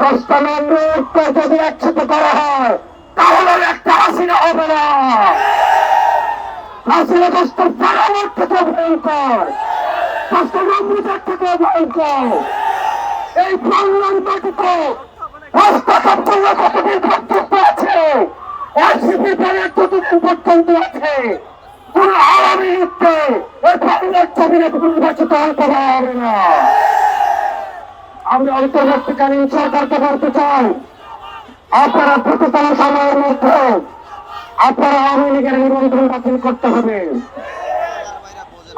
কষ্টমন্দিরকে যদি একসাথে করা হয়, তাহলে একটা হাসিনা হবে না। হাসিনা কষ্ট ফেরানোর থেকে ভয়ঙ্কর। কষ্ট নন্দীদের থেকে ভয়ঙ্কর। এই বাংলার মাটিতে হস্তক্ষেপ করলে কতদিন পর্যন্ত আছে? এসিপি দলের যতদিন পর্যন্ত আছে? কোন আওয়ামী লীগকে এই বাংলার জমিনে নির্বাচিত হতে দেওয়া হবে না। আমি অন্তর্বর্তীকালীন সরকারকে বলতে চাই, আপনারা দ্রুততম সময়ের মধ্যে আপনারা আওয়ামী লীগের নিবন্ধন বাতিল করতে হবে।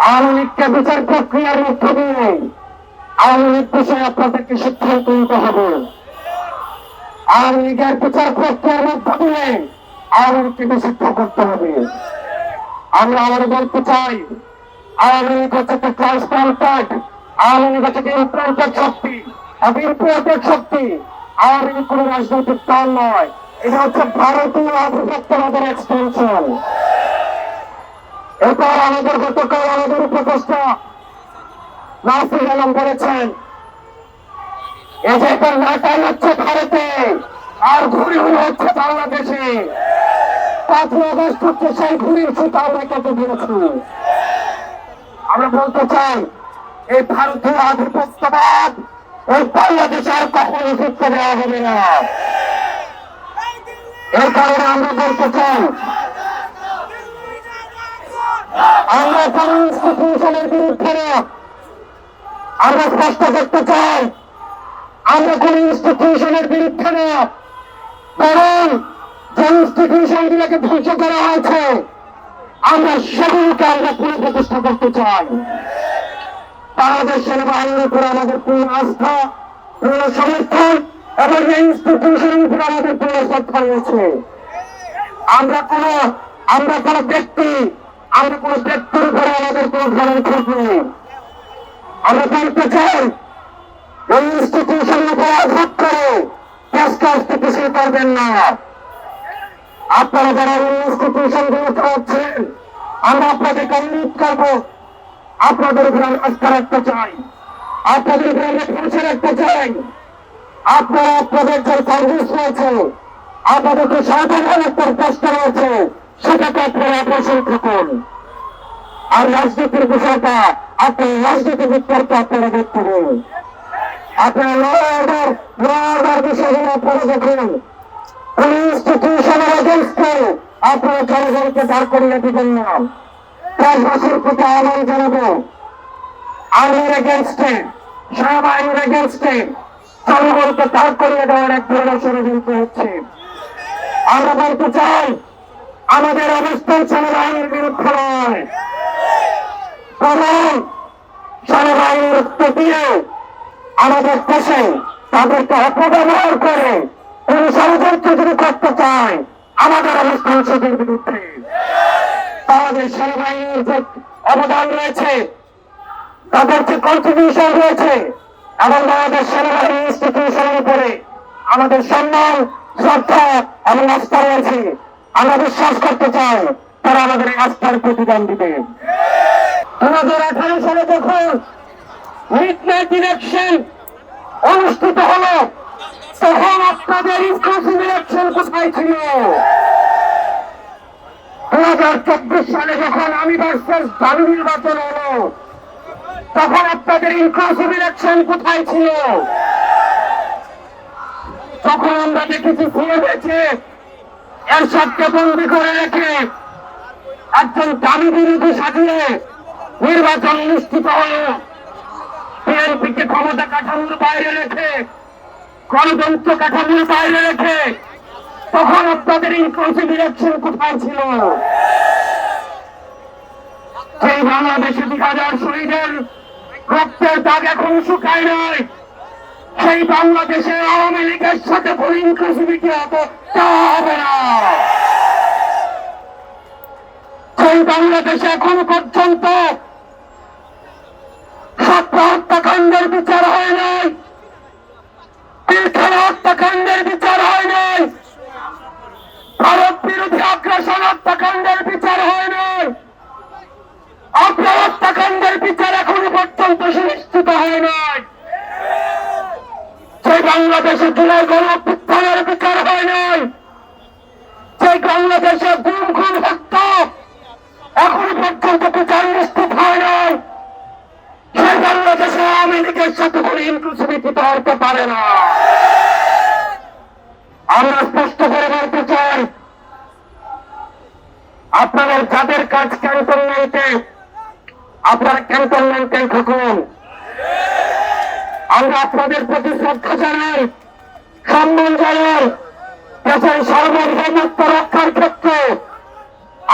আওয়ামী লীগকে বিচার প্রক্রিয়ার মধ্য দিয়ে আওয়ামী লীগ বিষয়ে আপনাদেরকে সিদ্ধান্ত নিতে হবে। আওয়ামী লীগের বিচার প্রক্রিয়ার মধ্য দিয়ে আওয়ামী লীগকে নিষিদ্ধ করতে হবে। আমরা আবার বলতে চাই, আওয়ামী লীগ হচ্ছে একটা ট্রান্সপ্লান্টেড আওয়ামী লীগ হচ্ছে ইমপ্লান্টেড শক্তি। এবং ইমপ্লান্টেড শক্তি। আওয়ামী লীগ কোনো রাজনৈতিক দল নয়। এটা হচ্ছে ভারতীয় আধিপত্যবাদের এক্সটেনশন এরপর আমাদের গতকাল আমাদের উপদেষ্টা নাসির আলম বলেছেন এই যে একটা নাটাই হচ্ছে ভারতে, আর ঘুরি ঘুরি হচ্ছে বাংলাদেশে। পাঁচই আগস্ট হচ্ছে সেই ঘুরির সুতা আমরা কেটে দিয়েছি আমরা বলতে চাই, এই ভারতীয় আধিপত্যবাদ এই বাংলাদেশে আর কখনো শিক্ষা দেওয়া হবে না। এই কারণে আমরা বলতে চাই, আমরা কোন ইনস্টিটিউশনের বিরুদ্ধে না, আমরা স্পষ্ট করতে চাই, আমরা কোন ইনস্টিটিউশনের বিরুদ্ধে না, কারণ যে ইনস্টিটিউশন গুলোকে ধ্বংস করা হয়েছে, আমরা সেগুলিকে আমরা পুনঃপ্রতিষ্ঠা করতে চাই। বাংলাদেশ সেনাবাহিনীর উপর আমাদের পূর্ণ আস্থা, পূর্ণ সমর্থন এবং ইনস্টিটিউশনের উপর আমাদের পূর্ণ শ্রদ্ধা রয়েছে। আমরা কোন আমরা কোন ব্যক্তি, আমরা কোন ব্যক্তির উপরে আমাদের কোন ধরনের ক্ষোভ নেই। আমরা বলতে চাই, এই ইনস্টিটিউশনের উপর আঘাত করে দেশকে স্থিতিশীল করবেন না। আপনারা যারা ইনস্টিটিউশনগুলো চাচ্ছেন আমরা আপনাদেরকে অনুরোধ করব আপনাদের উপরে আমরা আস্থা রাখতে চাই। আপনাদের উপরে আমরা ভরসা রাখতে চাই। আপনারা আপনাদের যে সার্ভিস রয়েছে আপনাদেরকে সাধারণ একটা কষ্ট রয়েছে, সেটাকে আপনারা অগ্রসর থাকুন আর রাজনীতির বিষয়টা, আপনার রাজনীতিবিদদেরকে আপনারা দেখতে হবে আপনারা বিষয়গুলো আপনারা দেখুন। আপনারা জনগণকে দাঁড় করিয়ে দিবেন না। দেশবাসীর প্রতি আহ্বান জানাব। আর্মির এগেনস্টে সেনাবাহিনীর এগেনস্টে জনগণকে দাঁড় করিয়ে দেওয়ার এক ধরনের ষড়যন্ত্র হচ্ছে। আমরা বলতে চাই, আমাদের অবস্থান সেনাবাহিনীর বিরুদ্ধে নয়। কারণ সেনাবাহিনীর দিয়ে আমাদের দেশে তাদেরকে অপব্যবহার করে কোন ষড়যন্ত্র যদি করতে চায়, আমাদের অবস্থান সেটির বিরুদ্ধে। আমাদের সেনাবাহিনীর যে অবদান রয়েছে, তাদের যে কন্ট্রিবিউশন রয়েছে, এবং আমাদের সেনাবাহিনী ইনস্টিটিউশনের উপরে আমাদের সম্মান, শ্রদ্ধা এবং আস্থা রয়েছে। আমরা বিশ্বাস করতে চাই, তারা আমাদের আস্থার প্রতিদান দিবে। দু হাজার আঠারো সালে যখন মিড নাইট ইলেকশন অনুষ্ঠিত হলো, তখন আপনাদের ইনক্লুসিভ ইলেকশন কোথায় ছিল? নির্বাচন হলো, তখন করে রেখে একজন দাবি বিরোধী সাজিয়ে নির্বাচন অনুষ্ঠিত হলো। বিএনপিকে ক্ষমতা কাঠামোর বাইরে রেখে, গণতন্ত্র কাঠামোর বাইরে রেখে তখন আপনাদের ইনক্লুসিভ ইলেকশন কোথায় ছিল? সেই বাংলাদেশে দুই হাজার শহীদের রক্তের দাগ এখন শুকায় নাই। সেই বাংলাদেশে আওয়ামী লীগের সাথে ইনক্লুসিভিটি হবে না। সেই বাংলাদেশে এখনও পর্যন্ত হত্যাকাণ্ডের বিচার হয় নাই। পিলখানা হত্যাকাণ্ডের বিচার হয় নাই। ভারত বিরোধী আগ্রাসন হত্যাকাণ্ডের বিচার হয় নাই। আপনার হত্যাকাণ্ডের বিচার এখনও পর্যন্ত সুনিশ্চিত হয় নাই। সেই বাংলাদেশে জুলাই গণঅভ্যুত্থানের বিচার হয় নাই, যে বাংলাদেশে গুম খুন হত্যা এখনও পর্যন্ত বিচার নিশ্চিত হয় নাই সেই বাংলাদেশে আওয়ামী লীগের সাথে কোনো ইনক্লুসিভিটি হতে পারে না আমরা স্পষ্ট করে বলতে চাই আপনাদের যাদের কাজ ক্যান্টনমেন্টে আপনারা ক্যান্টনমেন্টে থাকুন। আমরা আপনাদের প্রতি শ্রদ্ধা জানাই, সম্মান জানাই, দেশের সার্বভৌমত্ব রক্ষার ক্ষেত্রে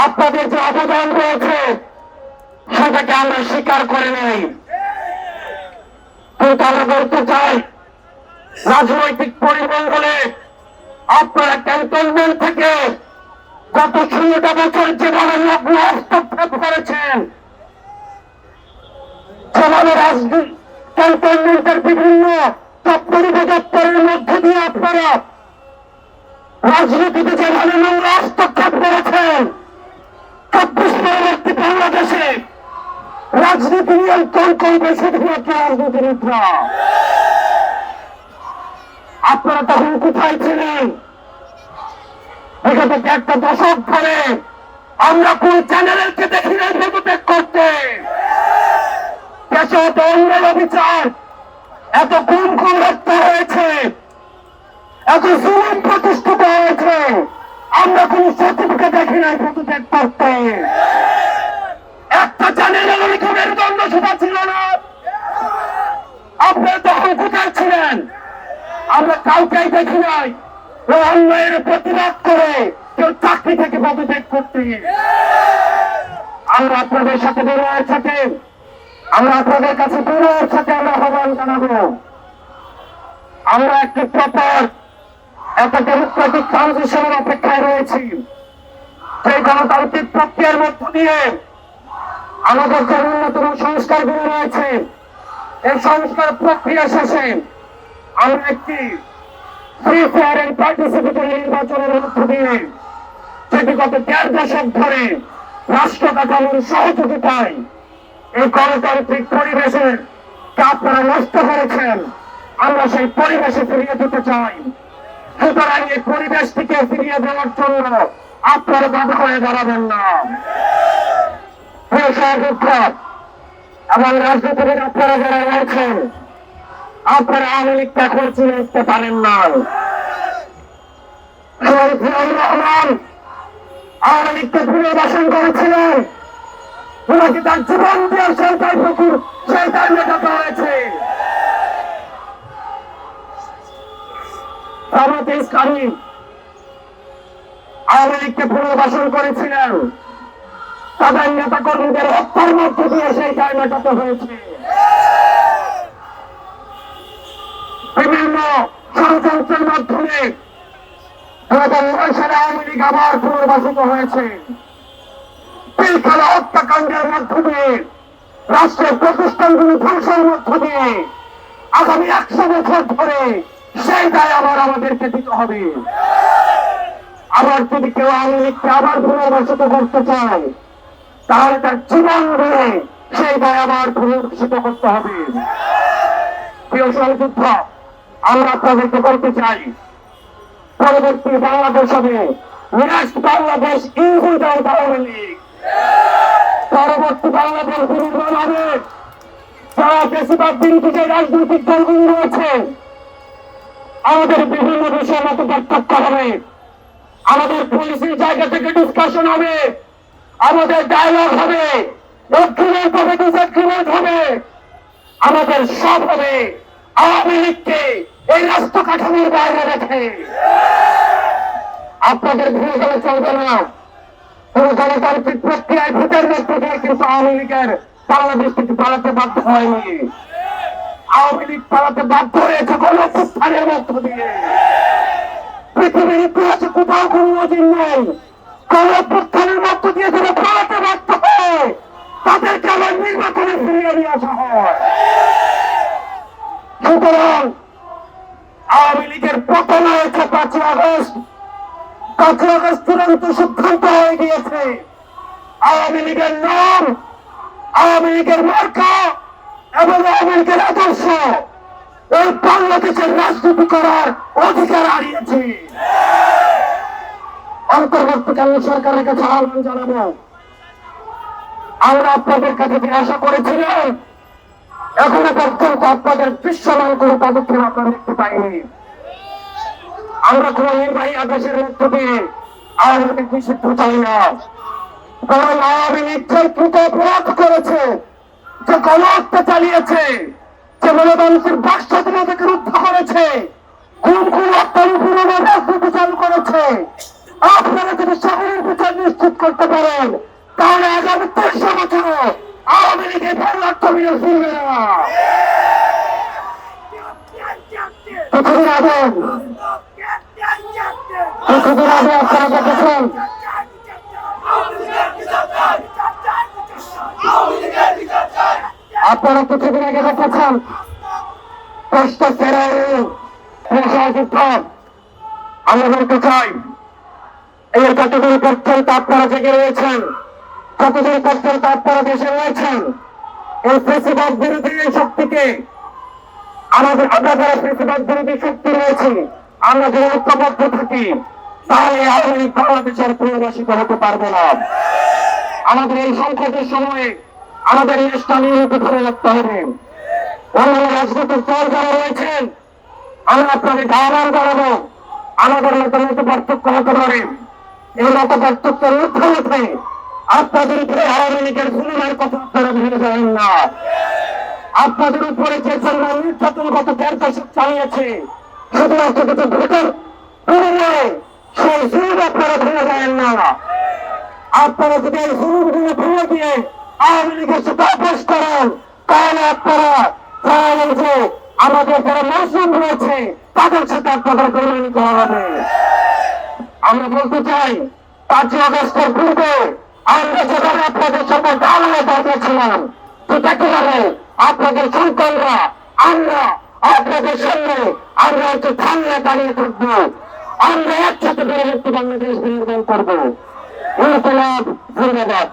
আপনাদের যে অবদান রয়েছে, সেটাকে আমরা স্বীকার করে নেই। কিন্তু আমরা বলতে চাই, রাজনৈতিক পরিমণ্ডলে আপনারা ক্যান্টনমেন্ট থেকে গত ষোলোটা বছর যেভাবে লগ্ন হস্তক্ষেপ করেছেন যেভাবে রাজনীতি ক্যান্টনমেন্টের বিভিন্ন দপ্তর উপদপ্তরের মধ্যে দিয়ে আপনারা রাজনীতিতে যেভাবে নোংরা হস্তক্ষেপ করেছেন চব্বিশ পরবর্তী বাংলাদেশে রাজনীতি নিয়ন্ত্রণ করবে শুধুমাত্র রাজনীতিবিদরা আপনারা তখন কোথায় ছিলেন? বিগত একটা দশক ধরে আমরা কোন চ্যানেলকে দেখি পদত্যাগ করতে। দেশে অন্যায় অবিচার এত খুন খুন হত্যা হয়েছে। এত জুলুম প্রতিষ্ঠিত হয়েছে। আমরা কোন সার্টিফিকেট দেখি নাই পদত্যাগ করতে। একটা চ্যানেলের অনেক মেরুদণ্ড সেটা ছিল না। আপনারা তখন কোথায় ছিলেন? আমরা কাউকেই দেখি নাই। ও অন্যায়ের প্রতিবাদ করে কেউ চাকরি থেকে পদত্যাগ করতে। আমরা আপনাদের সাথে বেরোয়ের সাথে আমরা আপনাদের কাছে বেরোয়ের সাথে আমরা আহ্বান জানাব। আমরা একটি প্রপার একটা ডেমোক্রেটিক ট্রানজিশনের অপেক্ষায় রয়েছি। সেই গণতান্ত্রিক প্রক্রিয়ার মধ্য দিয়ে আমাদের যে ন্যূনতম সংস্কারগুলো রয়েছে, এই সংস্কার প্রক্রিয়া শেষে আমরা একটি ফ্রি ফেয়ার এন্ড পার্টিসিপেটরি নির্বাচনের মধ্য দিয়ে যেটি গত দেড় দশক ধরে রাষ্ট্র কাঠামোর সহযোগিতায় এই গণতান্ত্রিক পরিবেশের কে আপনারা নষ্ট করেছেন, আমরা সেই পরিবেশে ফিরিয়ে দিতে চাই। সুতরাং এই পরিবেশটিকে ফিরিয়ে দেওয়ার জন্য আপনারা বাধা হয়ে দাঁড়াবেন না। এবং রাজনীতিবিদ আপনারা যারা রয়েছেন, আপনারা আওয়ামী লীগ এখন চিনে উঠতে পারেন না রহমান আওয়ামী লীগকে পুনর্বাসন করেছিলেন। ওনাকে তার জীবন দিয়ে সেইটাই পুকুর সেইটাই মেটাতে হয়েছে। আওয়ামী লীগকে পুনর্বাসন করেছিলেন। তাদের নেতা কর্মীদের হত্যার মধ্য দিয়ে সেইটাই মেটাতে হয়েছে। বিভিন্ন ষড়যন্ত্রের মাধ্যমে দু নয় সালে আওয়ামী লীগ আবার পুনর্বাসিত হয়েছে। পিলখানা হত্যাকাণ্ডের মধ্য দিয়ে, রাষ্ট্রের প্রতিষ্ঠানগুলি ধ্বংসের মধ্য দিয়ে, আগামী একশো বছর ধরে সেই দায় আবার আমাদেরকে দিতে হবে। আবার যদি কেউ আওয়ামী লীগকে আবার পুনর্বাসিত করতে চায়, তাহলে তার জীবন দিয়ে সেই দায় আবার পুনর্বাসিত করতে হবে। প্রিয় সহযোদ্ধা, আমরা আপনাদেরকে বলতে চাই, পরবর্তী বাংলাদেশ হবে, নেক্সট বাংলাদেশ ইউদাউট আওয়ামী লীগ। পরবর্তী বাংলাদেশ নির্মাণ হবে যারা বেশিরভাগ বিরোধী যে রাজনৈতিক দলগুলি রয়েছে, আমাদের বিভিন্ন বিষয়ে মত পার্থক্য হবে। আমাদের পুলিশের জায়গা থেকে ডিসকাশন হবে। আমাদের ডায়লগ হবে। এগ্রিমেন্ট হবে ডিসএগ্রিমেন্ট হবে। আমাদের সব হবে। আওয়ামী লীগকে এই রাষ্ট্র কাঠামোর বাইরে রেখে। আপনাদের ভুলে চলবে না। কোন গণতান্ত্রিক প্রক্রিয়ায় ভোটের দিয়ে কিন্তু আওয়ামী লীগের বাংলাদেশ থেকে পালাতে বাধ্য হয়নি। আওয়ামী লীগ পালাতে বাধ্য হয়েছে গণপ্রস্থানের মধ্য দিয়ে। পৃথিবীর ইতিহাসে কোথাও কোন নজির নেই। গণপ্রস্থানের মধ্য দিয়ে যারা পালাতে বাধ্য হয়, তাদেরকে আবার নির্বাচনে ফিরিয়ে নিয়ে আসা হয়। সুতরাং আওয়ামী লীগের পতন হয়েছে পাঁচই আগস্ট। পাঁচই আগস্ট চূড়ান্ত সিদ্ধান্ত হয়ে গিয়েছে। আওয়ামী লীগের নাম, আওয়ামী লীগের মার্কা এবং আওয়ামী লীগের আদর্শ এই বাংলাদেশের রাজনীতি করার অধিকার হারিয়েছে। অন্তর্বর্তীকালীন সরকারের কাছে আহ্বান জানাব। আমরা আপনাদের কাছে আশা করেছিলাম, এখনও পর্যন্ত আপনাদের দৃশ্যমান কোনো পদক্ষেপ আমরা দেখতে পাইনি। আমরা কোন নির্বাহী আদেশের মধ্য দিয়ে আওয়ামী লীগ নিষিদ্ধ চাই না। বরং আওয়ামী লীগ কৃত অপরাধ করেছে, যে গণহত্যা চালিয়েছে, যে গণতন্ত্রের বাক স্বাধীনতাকে রুদ্ধ করেছে, কোন কোন হত্যার রাজনীতি চালু করেছে, আপনারা যদি শহরের বিচার নিশ্চিত করতে পারেন, তাহলে আগামী তেইশে বছর আওয়ামী লীগের বাংলার কমিয়ে ফিরবে না। কিছুদিন আগে কিছুদিন আগে আপনারা দেখেছেন আপনারা কিছুদিন আগে দেখেছেন কষ্ট প্রশাসিত আমরা বলতে চাই, এই কতদিন পর্যন্ত আপনারা জেগে রয়েছেন? কতদিন পর্যন্ত আপনারা দেশে রয়েছেন? এই প্রেসিডেন্ট বিরোধী শক্তিকে আমাদের আমরা যারা প্রেসিডেন্ট বিরোধী শক্তি রয়েছে। আমরা যদি ঐক্যবদ্ধ থাকি, তাহলে আধুনিক বাংলাদেশের পুনর্বাসিত হতে পারব না। আমাদের এই সংকটের সময়ে আমাদের এই নিয়মিত ধরে রাখতে হবে। অন্যান্য রাজনৈতিক দল যারা রয়েছেন, আমরা আপনাদের আহ্বান জানাব, আমাদের মতো মতো পার্থক্য হতে পারে। এই মতো পার্থক্যের ঊর্ধ্বে উঠে আপনাদের উপরে আওয়ামী লীগের ভূমিকার কথা আপনারা ভেবে যাবেন না। আপনাদের উপরে যে পরিমাণ নির্যাতন গত দেড় দশক চালিয়েছে শুধুমাত্র কিছু ভোটার বিনিময়ে সেই সুযোগ আপনারা ভেবে যাবেন না আপনারা যদি এই সুযোগগুলো ভেঙে দিয়ে আওয়ামী লীগের সাথে আপোষ করেন তাহলে আপনারা জানেন যে আমাদের যারা মুসলিম রয়েছে তাদের সাথে আপনাদের পরিমাণিত হবে আমরা বলতে চাই, পাঁচই আগস্টের পূর্বে আমরা যেভাবে আপনাদের সাথে দাঁড়িয়ে দাঁড়িয়েছিলাম ঠিক একইভাবে আপনাদের সন্তানরা, আমরা আপনাদের সামনে আমরা একটু থামলে দাঁড়িয়ে থাকব। আমরা একসাথে বাংলাদেশ নির্মাণ করব। ইনকলাব ধন্যবাদ